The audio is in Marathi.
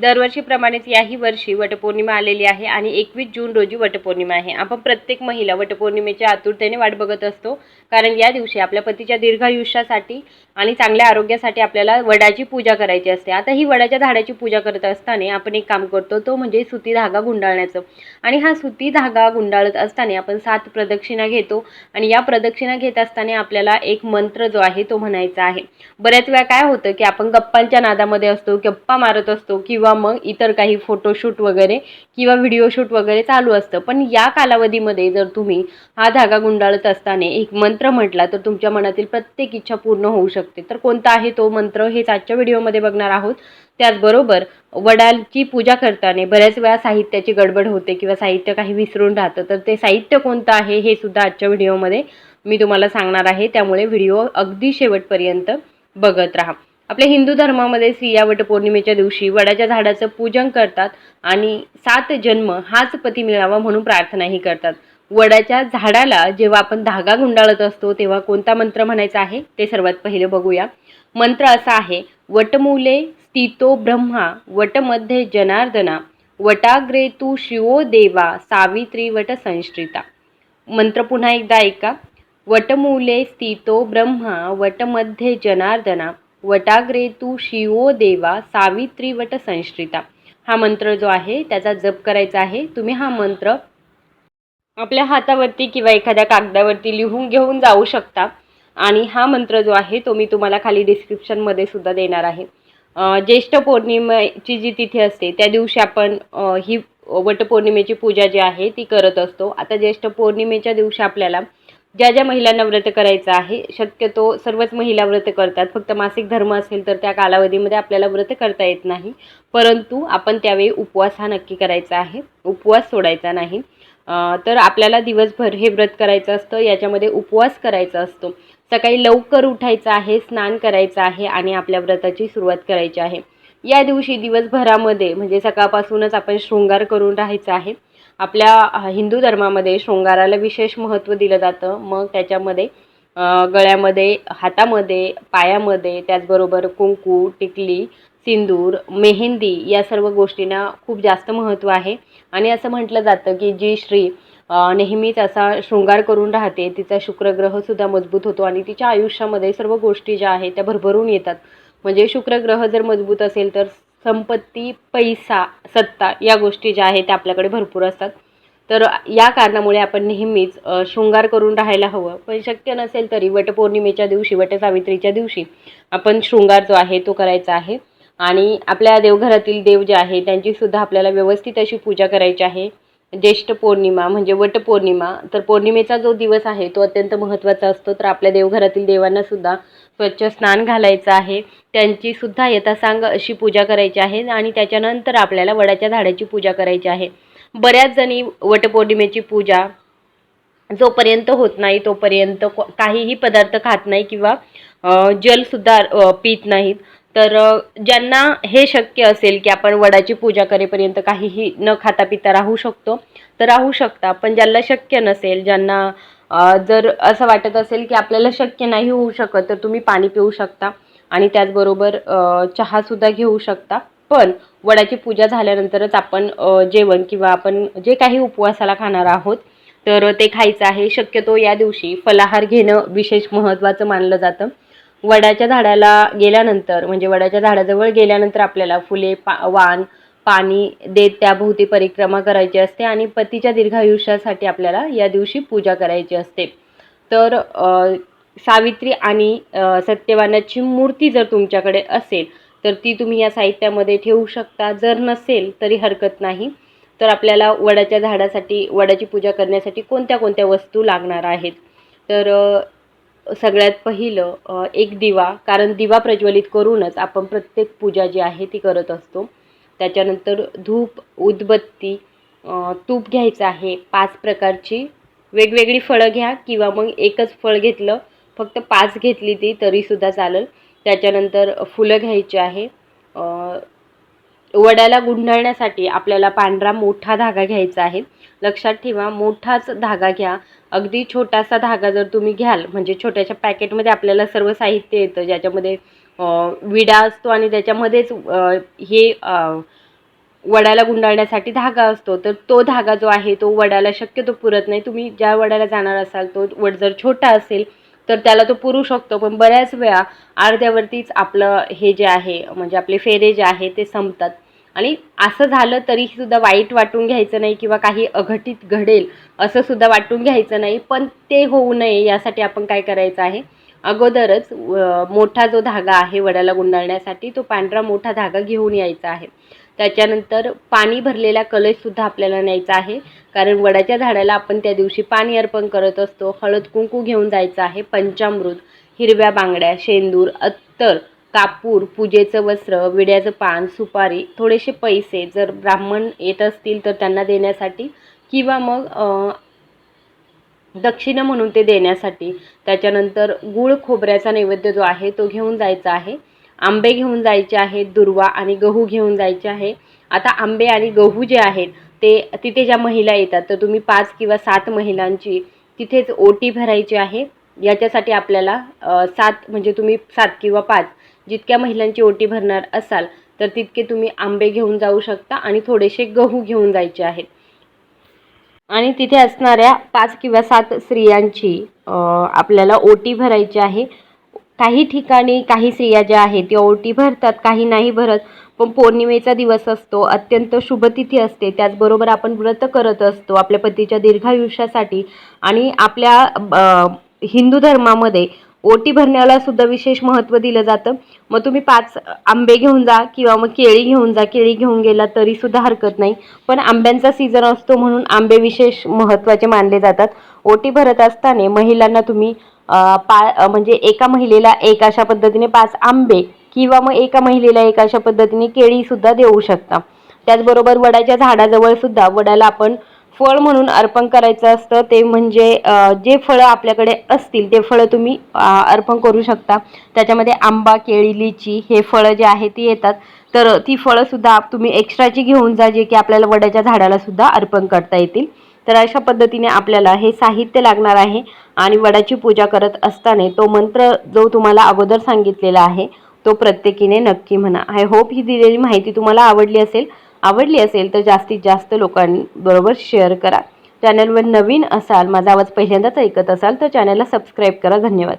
दरवर्षीप्रमाणेच याही वर्षी वटपौर्णिमा आलेली आहे आणि एकवीस जून रोजी वटपौर्णिमा आहे. आपण प्रत्येक महिला वटपौर्णिमेच्या आतुरतेने वाट बघत असतो. कारण या दिवशी आपल्या पतीच्या दीर्घायुष्यासाठी आणि चांगल्या आरोग्यासाठी आपल्याला वडाची पूजा करायची असते. आता ही वडाच्या झाडाची पूजा करत असताना आपण एक काम करतो तो म्हणजे सुती धागा गुंडाळण्याचं. आणि हा सुती धागा गुंडाळत असताना आपण सात प्रदक्षिणा घेतो आणि या प्रदक्षिणा घेत असताना आपल्याला एक मंत्र जो आहे तो म्हणायचा आहे. बऱ्याच वेळा काय होतं की आपण गप्पांच्या नादामध्ये असतो गप्पा मारत असतो किंवा मग इतर काही फोटोशूट वगैरे किंवा व्हिडिओ शूट वगैरे चालू असतं. पण या कालावधीमध्ये जर तुम्ही हा धागा गुंडाळत असताना एक मंत्र म्हटला तर तुमच्या मनातील प्रत्येक इच्छा पूर्ण होऊ शकते. तर कोणता आहे तो मंत्र हेच आजच्या व्हिडिओमध्ये बघणार आहोत. त्याचबरोबर वडाची पूजा करताना बऱ्याच वेळा साहित्याची गडबड होते किंवा साहित्य काही विसरून राहतं तर ते साहित्य कोणतं आहे हे सुद्धा आजच्या व्हिडिओमध्ये मी तुम्हाला सांगणार आहे. त्यामुळे व्हिडिओ अगदी शेवटपर्यंत बघत राहा. आपल्या हिंदू धर्मामध्ये स्त्रिया वटपौर्णिमेच्या दिवशी वडाच्या झाडाचं पूजन करतात आणि सात जन्म हाच पती मिळावा म्हणून प्रार्थनाही करतात. वडाच्या झाडाला जेव्हा आपण धागा गुंडाळत असतो तेव्हा कोणता मंत्र म्हणायचा आहे? ते सर्वात पहिले बघूया. मंत्र असा आहे वटमूले स्थितो ब्रह्मा वटमध्ये जनार्दना वटाग्रे तू शिवो देवा सावित्री वट संश्रिता. मंत्र पुन्हा एकदा ऐका. वटमूले स्थितो ब्रह्मा वटमध्ये जनार्दना वटाग्रे तू शिवो देवा सावित्री वट संश्रिता. हा मंत्र जो आहे त्याचा जप करायचा आहे. तुम्ही हा मंत्र आपल्या हातावरती किंवा एखाद्या कागदावरती लिहून घेऊन जाऊ शकता. आणि हा मंत्र जो आहे तो मी तुम्हाला खाली डिस्क्रिप्शनमध्ये सुद्धा देणार आहे. ज्येष्ठ पौर्णिमेची जी तिथी असते त्या दिवशी आपण ही वटपौर्णिमेची पूजा जी आहे ती करत असतो. आता ज्येष्ठ पौर्णिमेच्या दिवशी आपल्याला ज्या ज्या महिलांना व्रत करायचं आहे शक्यतो सर्वच महिला व्रत करतात. फक्त मासिक धर्म असेल तर त्या कालावधीमध्ये आपल्याला व्रत करता येत नाही. परंतु आपण त्यावेळी उपवास हा नक्की करायचा आहे. उपवास सोडायचा नाही. तर आपल्याला दिवसभर हे व्रत करायचं असतं. याच्यामध्ये उपवास करायचा असतो. सकाळी लवकर उठायचं आहे स्नान करायचं आहे आणि आपल्या व्रताची सुरुवात करायची आहे. या दिवशी दिवसभरामध्ये म्हणजे सकाळपासूनच आपण शृंगार करून राहायचं आहे. आपल्या हिंदू धर्मामध्ये शृंगाराला विशेष महत्त्व दिलं जातं. मग त्याच्यामध्ये गळ्यामध्ये हातामध्ये पायामध्ये त्याचबरोबर कुंकू टिकली सिंदूर मेहंदी या सर्व गोष्टींना खूप जास्त महत्त्व आहे. आणि असं म्हटलं जातं की जी श्री नेहमीच असा शृंगार करून राहते तिचा शुक्रग्रहसुद्धा मजबूत होतो आणि तिच्या आयुष्यामध्ये सर्व गोष्टी ज्या आहेत त्या भरभरून येतात. म्हणजे शुक्रग्रह जर मजबूत असेल तर संपत्ती पैसा सत्ता या गोष्टी ज्या आहेत त्या आपल्याकडे भरपूर असतात. तर या कारणामुळे आपण नेहमीच शृंगार करून राहायला हवं. पण शक्य नसेल तरी वटपौर्णिमेच्या दिवशी वटसावित्रीच्या दिवशी आपण शृंगार जो आहे तो करायचा आहे. आणि आपल्या देवघरातील देव जे आहे त्यांची सुद्धा आपल्याला व्यवस्थित अशी पूजा करायची आहे. ज्येष्ठ पौर्णिमा म्हणजे वटपौर्णिमा तर पौर्णिमेचा जो दिवस आहे तो अत्यंत महत्त्वाचा असतो. तर आपल्या देवघरातील देवांना सुद्धा स्वच्छ स्नान घालायचं आहे. त्यांची सुद्धा यथासांग अशी पूजा करायची आहे आणि त्याच्यानंतर आपल्याला वडाच्या झाडाची पूजा करायची आहे. बऱ्याच जणी वटपौर्णिमेची पूजा जोपर्यंत होत नाही तोपर्यंत काहीही पदार्थ खात नाही किंवा जलसुद्धा पित नाहीत. तर ज्यांना हे शक्य असेल की आपण वडाची पूजा करेपर्यंत काहीही न खाता पिता राहू शकतो तर राहू शकता. पण ज्यांना शक्य नसेल ज्यांना जर असं वाटत असेल की आपल्याला शक्य नाही होऊ शकत तर तुम्ही पाणी पिऊ शकता आणि त्याचबरोबर चहासुद्धा घेऊ शकता. पण वडाची पूजा झाल्यानंतरच आपण जेवण किंवा आपण जे काही उपवासाला खाणार आहोत तर ते खायचं आहे. शक्यतो या दिवशी फलाहार घेणं विशेष महत्त्वाचं मानलं जातं. वडाच्या झाडाला गेल्यानंतर म्हणजे वडाच्या झाडाजवळ गेल्यानंतर आपल्याला फुले पा वाण पाणी देत त्याभोवती परिक्रमा करायची असते आणि पतीच्या दीर्घायुष्यासाठी आपल्याला या दिवशी पूजा करायची असते. तर सावित्री आणि सत्यवानाची मूर्ती जर तुमच्याकडे असेल तर ती तुम्ही या साहित्यामध्ये ठेवू शकता. जर नसेल तरी हरकत नाही. तर आपल्याला वडाच्या झाडासाठी वडाची पूजा करण्यासाठी कोणत्या कोणत्या वस्तू लागणार आहेत? तर सगळ्यात पहिलं एक दिवा कारण दिवा प्रज्वलित करूनच आपण प्रत्येक पूजा जी आहे ती करत असतो. त्याच्यानंतर धूप उदबत्ती तूप घ्यायचं आहे. पाच प्रकारची वेगवेगळी फळं घ्या किंवा मग एकच फळ घेतलं फक्त पाच घेतली ती तरीसुद्धा चालेल. त्याच्यानंतर फुलं घ्यायची आहे. वड्याला गुंढाळण्यासाठी आपल्याला पांढरा मोठा धागा घ्यायचा आहे. लक्षात ठेवा मोठाच धागा घ्या. अगदी छोटासा धागा जर तुम्ही घ्याल म्हणजे छोट्याशा पॅकेटमध्ये आपल्याला सर्व साहित्य येतं ज्याच्यामध्ये विडा असतो आणि त्याच्यामध्येच हे वड्याला गुंडाळण्यासाठी धागा असतो. तर तो धागा जो आहे तो वड्याला शक्यतो पुरत नाही. तुम्ही ज्या वड्याला जाणार असाल तो वड जर छोटा असेल तर त्याला तो पुरू शकतो. पण बऱ्याच वेळा अर्ध्यावरतीच आपलं हे जे आहे म्हणजे आपले फेरे जे आहे ते संपतात. आणि असं झालं तरीही सुद्धा वाईट वाटून घ्यायचं नाही किंवा काही अघटित घडेल असं सुद्धा वाटून घ्यायचं नाही. पण ते होऊ नये यासाठी आपण काय करायचं आहे? अगोदरच मोठा जो धागा आहे वड्याला गुंडाळण्यासाठी तो पांढरा मोठा धागा घेऊन यायचा आहे. त्याच्यानंतर पाणी भरलेला कलशसुद्धा आपल्याला न्यायचा आहे. कारण वडाच्या झाडाला आपण त्या दिवशी पाणी अर्पण करत असतो. हळद कुंकू घेऊन जायचं आहे. पंचामृत हिरव्या बांगड्या शेंदूर अत्तर कापूर पूजेचं वस्त्र विड्याचं पान सुपारी थोडेसे पैसे जर ब्राह्मण येत असतील तर त्यांना देण्यासाठी किंवा मग दक्षिणा म्हणून ते देण्यासाठी. त्याच्यानंतर गूळ खोबऱ्याचा नैवेद्य जो आहे तो घेऊन जायचा आहे. आंबे घेऊन जायचे आहेत दुर्वा आणि गहू घेऊन जायचे आहे. आता आंबे आणि गहू जे आहेत ते तिथे ज्या महिला येतात तर तुम्ही पाच किंवा सात महिलांची तिथेच ओटी भरायची आहे. याच्यासाठी आपल्याला सात म्हणजे तुम्ही सात किंवा पाच जितक्या महिलांची ओटी भरणार असाल तर तितके तुम्ही आंबे घेऊन जाऊ शकता आणि थोडेसे गहू घेऊन जायचे आहेत. आणि तिथे असणाऱ्या पाच किंवा सात स्त्रियांची आपल्याला ओटी भरायची आहे. काही ठिकाणी काही स्त्रिया ज्या आहेत त्या ओटी भरतात काही नाही भरत. पण पौर्णिमेचा दिवस असतो अत्यंत शुभतिथी असते. त्याचबरोबर आपण व्रत करत असतो आपल्या पतीच्या दीर्घायुष्यासाठी आणि आपल्या हिंदू धर्मामध्ये ओटी भरण्याला सुद्धा विशेष महत्त्व दिलं जातं. मग तुम्ही पाच आंबे घेऊन जा किंवा मग केळी घेऊन जा. केळी घेऊन गेला तरी सुद्धा हरकत नाही. पण आंब्यांचा सीझन असतो म्हणून आंबे विशेष महत्त्वाचे मानले जातात. ओटी भरत असताना महिलांना तुम्ही पा म्हणजे एका महिलेला एक अशा पद्धतीने पाच आंबे किंवा मग एका महिलेला एक अशा पद्धतीने केळीसुद्धा देऊ शकता. त्याचबरोबर वडाच्या झाडाजवळ सुद्धा वडाला आपण फळ म्हणून अर्पण करायचं असतं. ते म्हणजे जे फळं आपल्याकडे असतील ते फळं तुम्ही अर्पण करू शकता. त्याच्यामध्ये आंबा केळी लिची हे फळं जे आहे ती येतात. तर ती फळंसुद्धा तुम्ही एक्स्ट्राची घेऊन जा जे की आपल्याला वडाच्या झाडाला सुद्धा अर्पण करता येतील. तर अशा पद्धतीने आपल्याला हे साहित्य लागणार आहे आणि वडाची पूजा करत असताना तो मंत्र जो तुम्हाला अगोदर सांगितलेला आहे तो प्रत्येकीने नक्की म्हणा. आय होप ही दिलेली माहिती तुम्हाला आवडली असेल. आवडली असेल तर जास्तीत जास्त लोकांबरोबर शेअर करा. चॅनलवर नवीन असाल माझा आवाज पहिल्यांदाच ऐकत असाल तर चॅनलला सबस्क्राईब करा. धन्यवाद.